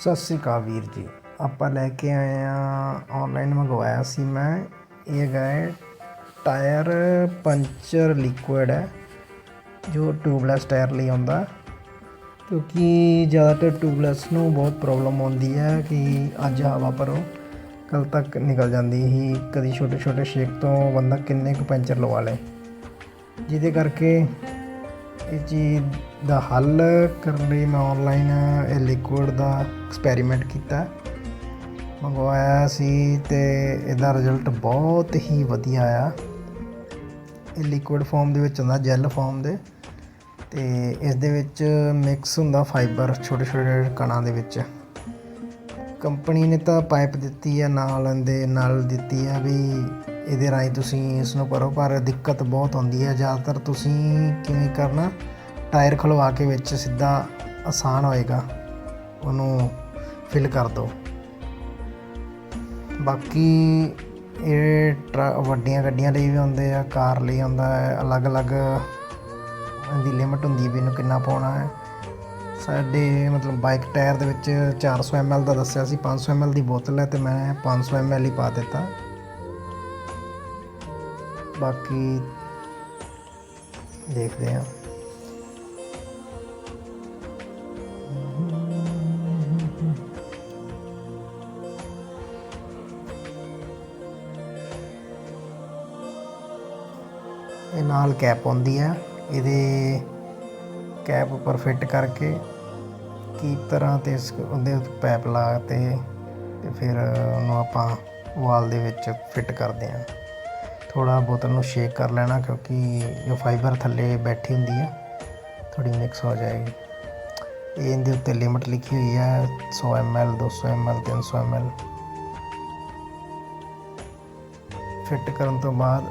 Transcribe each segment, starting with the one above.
ਸਤਿ ਸ਼੍ਰੀ ਅਕਾਲ ਵੀਰ ਜੀ। ਆਪਾਂ ਲੈ ਕੇ ਆਏ ਆ ਆਨਲਾਈਨ ਮੰਗਵਾਇਆ ਸੀ ਮੈਂ। ਇਹ ਹੈਗਾ ਟਾਇਰ ਪੰਚਰ ਲਿਕੁਇਡ ਹੈ, ਜੋ ਟਿਊਬਲੈਸ ਟਾਇਰ ਲਈ ਆਉਂਦਾ। ਕਿਉਂਕਿ ਜ਼ਿਆਦਾਤਰ ਟਿਊਬਲੈਸ ਨੂੰ ਬਹੁਤ ਪ੍ਰੋਬਲਮ ਆਉਂਦੀ ਹੈ ਕਿ ਅੱਜ ਹਵਾ ਭਰੋ ਕੱਲ ਤੱਕ ਨਿਕਲ ਜਾਂਦੀ ਹੀ ਕਦੀ ਛੋਟੇ ਛੋਟੇ ਸ਼ੇਕ ਤੋਂ ਬੰਦਾ ਕਿੰਨੇ ਕੁ ਪੈਂਚਰ ਲਵਾ ਲੇ। ਜਿਹਦੇ ਕਰਕੇ ਇਹ ਚੀਜ਼ ਦਾ ਹੱਲ ਕਰਨ ਲਈ ਮੈਂ ਆਨਲਾਈਨ ਇਹ ਲਿਕੁਇਡ ਦਾ ਐਕਸਪੈਰੀਮੈਂਟ ਕੀਤਾ। ਮੰਗਵਾਇਆ ਸੀ ਤੇ ਇਹਦਾ ਰਿਜ਼ਲਟ ਬਹੁਤ ਹੀ ਵਧੀਆ ਆਇਆ। ਇਹ ਲਿਕੁਇਡ ਫਾਰਮ ਦੇ ਵਿੱਚ ਹੁੰਦਾ ਜੈਲ ਫਾਰਮ ਦੇ। ਤੇ ਇਸ ਦੇ ਵਿੱਚ ਮਿਕਸ ਹੁੰਦਾ ਫਾਈਬਰ ਛੋਟੇ ਛੋਟੇ ਕਣਾਂ ਦੇ ਵਿੱਚ। ਕੰਪਨੀ ਨੇ ਤਾਂ ਪਾਈਪ ਦਿੱਤੀ ਆ, ਨਾਲ ਦੇ ਨਾਲ ਦਿੱਤੀ ਆ ਵੀ ਇਹਦੇ ਰਾਹੀਂ ਤੁਸੀਂ ਇਸ ਨੂੰ ਭਰੋ ਪਰ ਦਿੱਕਤ ਬਹੁਤ ਆਉਂਦੀ ਹੈ। ਜ਼ਿਆਦਾਤਰ ਤੁਸੀਂ ਕਿਵੇਂ ਕਰਨਾ, ਟਾਇਰ ਖਲਵਾ ਕੇ ਵਿੱਚ ਸਿੱਧਾ ਆਸਾਨ ਹੋਏਗਾ। ਉਹਨੂੰ ਫਿਲ ਕਰ ਦਿਓ। ਬਾਕੀ ਇਹ ਟਰ- ਵੱਡੀਆਂ ਗੱਡੀਆਂ ਲਈ ਵੀ ਹੁੰਦੇ ਆ, ਕਾਰ ਲਈ ਹੁੰਦਾ ਹੈ। ਅਲੱਗ-ਅਲੱਗ ਦੀ ਲਿਮਟ ਹੁੰਦੀ ਹੈ ਵੀ ਇਹਨੂੰ ਕਿੰਨਾ ਪਾਉਣਾ ਹੈ। ਸਾਡੇ ਮਤਲਬ ਬਾਈਕ ਟਾਇਰ ਦੇ ਵਿੱਚ 400 ml ਦਾ ਦੱਸਿਆ ਸੀ। 500 ml ਦੀ ਬੋਤਲ ਹੈ ਤੇ ਮੈਂ 500 ml ਹੀ ਪਾ ਦਿੱਤਾ। ਬਾਕੀ ਦੇਖਦੇ ਹਾਂ। ਇਹ ਨਾਲ ਕੈਪ ਹੁੰਦੀ ਹੈ। ਇਹਦੇ ਕੈਪ ਉੱਪਰ ਫਿੱਟ ਕਰਕੇ ਕੀ ਤਰ੍ਹਾਂ ਤੇ ਇਸ ਉਹਦੇ ਪੈਪ ਲਾ ਤੇ ਤੇ ਫਿਰ ਉਹਨੂੰ ਆਪਾਂ ਵਾਲ ਦੇ ਵਿੱਚ ਫਿੱਟ ਕਰਦੇ ਹਾਂ। ਥੋੜਾ ਬੋਤਲ ਨੂੰ ਸ਼ੇਕ ਕਰ ਲੈਣਾ ਕਿਉਂਕਿ ਜੋ ਫਾਈਬਰ ਥੱਲੇ ਬੈਠੀ ਹੁੰਦੀ ਹੈ। ਥੋੜੀ ਮਿਕਸ ਹੋ ਜਾਏਗੀ। ਇਹ ਇਹਦੇ ਉੱਤੇ ਲਿਮਟ ਲਿਖੀ ਹੋਈ ਹੈ 100 ml 200 ml 300 ml ਫਿੱਟ ਕਰਨ ਤੋਂ ਬਾਅਦ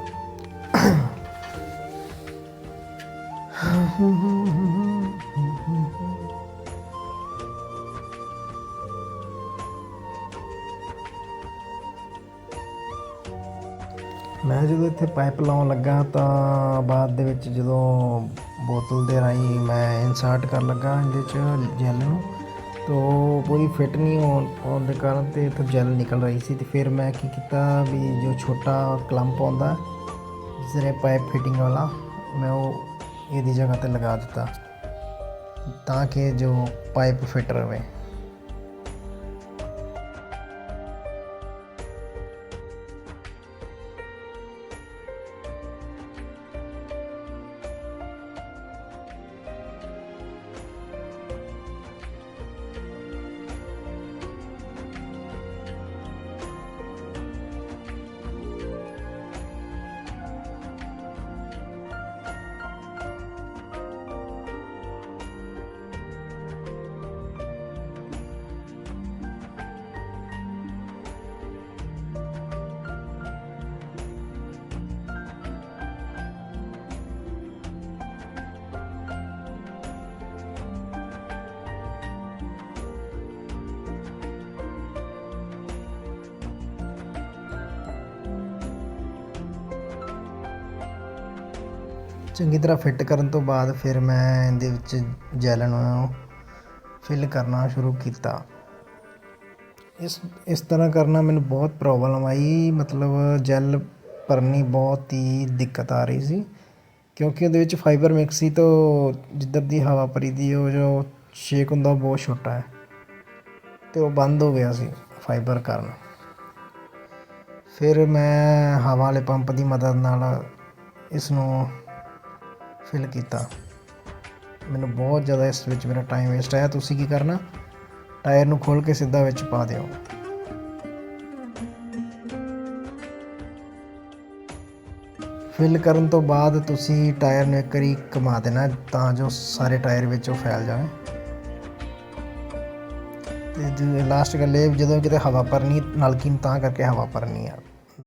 ਮੈਂ ਜਦੋਂ ਇੱਥੇ ਪਾਈਪ ਲਾਉਣ ਲੱਗਾ ਤਾਂ ਬਾਅਦ ਦੇ ਵਿੱਚ ਜਦੋਂ ਬੋਤਲ ਦੇ ਰਾਹੀਂ ਮੈਂ ਇਨਸਰਟ ਕਰਨ ਲੱਗਾ ਇਹਦੇ ਚ ਜੈਲ ਨੂੰ, ਤੋ ਪੂਰੀ ਫਿੱਟ ਨਹੀਂ ਹੋਣ ਹੋਣ ਦੇ ਕਾਰਨ ਤੇ ਇੱਥੇ ਜੈਲ ਨਿਕਲ ਰਹੀ ਸੀ ਤੇ ਫਿਰ ਮੈਂ ਕੀ ਕੀਤਾ ਵੀ ਜੋ ਛੋਟਾ ਕਲੰਪ ਆਉਂਦਾ ਜਿਸ ਦੇ ਪਾਈਪ ਫਿਟਿੰਗ ਵਾਲਾ, ਮੈਂ ਉਹ ਇਹਦੀ ਜਗ੍ਹਾ ਤੇ ਲਗਾ ਦਿੱਤਾ ਤਾਂ ਕਿ ਜੋ ਪਾਈਪ ਫਿੱਟ ਰਵੇ ਚੰਗੀ ਤਰ੍ਹਾਂ ਫਿੱਟ ਕਰਨ ਤੋਂ ਬਾਅਦ ਫਿਰ ਮੈਂ ਇਹਦੇ ਵਿੱਚ ਜੈਲ ਨੂੰ ਫਿਲ ਕਰਨਾ ਸ਼ੁਰੂ ਕੀਤਾ। ਇਸ ਇਸ ਤਰ੍ਹਾਂ ਕਰਨਾ ਮੈਨੂੰ ਬਹੁਤ ਪ੍ਰੋਬਲਮ ਆਈ। ਮਤਲਬ ਜੈਲ ਭਰਨੀ ਬਹੁਤ ਹੀ ਦਿੱਕਤ ਆ ਰਹੀ ਸੀ। ਕਿਉਂਕਿ ਉਹਦੇ ਵਿੱਚ ਫਾਈਬਰ ਮਿਕਸ ਸੀ ਤਾਂ ਜਿੱਧਰ ਦੀ ਹਵਾ ਭਰੀ ਦੀ ਉਹ ਜੋ ਸ਼ੇਕ ਹੁੰਦਾ ਉਹ ਬਹੁਤ ਛੋਟਾ ਹੈ। ਤੇ ਉਹ ਬੰਦ ਹੋ ਗਿਆ ਸੀ ਫਾਈਬਰ ਕਾਰਨ। ਫਿਰ ਮੈਂ ਹਵਾ ਵਾਲੇ ਪੰਪ ਦੀ ਮਦਦ ਨਾਲ ਇਸ ਨੂੰ ਫਿਲ ਕੀਤਾ। ਮੈਨੂੰ ਬਹੁਤ ਜ਼ਿਆਦਾ ਇਸ ਵਿੱਚ ਮੇਰਾ ਟਾਈਮ ਵੇਸਟ ਆਇਆ। ਤੁਸੀਂ ਕੀ ਕਰਨਾ? ਟਾਇਰ ਨੂੰ ਖੋਲ ਕੇ ਸਿੱਧਾ ਵਿੱਚ ਪਾ ਦਿਓ। ਫਿਲ ਕਰਨ ਤੋਂ ਬਾਅਦ ਤੁਸੀਂ ਟਾਇਰ ਨੂੰ ਇੱਕ ਵਾਰੀ ਘੁਮਾ ਦੇਣਾ, ਤਾਂ ਜੋ ਸਾਰੇ ਟਾਇਰ ਵਿੱਚ ਉਹ ਫੈਲ ਜਾਵੇ ਤੇ ਲਾਸਟ ਗੱਲ ਇਹ, ਜਦੋਂ ਕਿਤੇ ਹਵਾ ਭਰਨੀ, ਨਲਕੀ ਨੂੰ ਤਾਂ ਕਰਕੇ ਹਵਾ ਭਰਨੀ ਆ।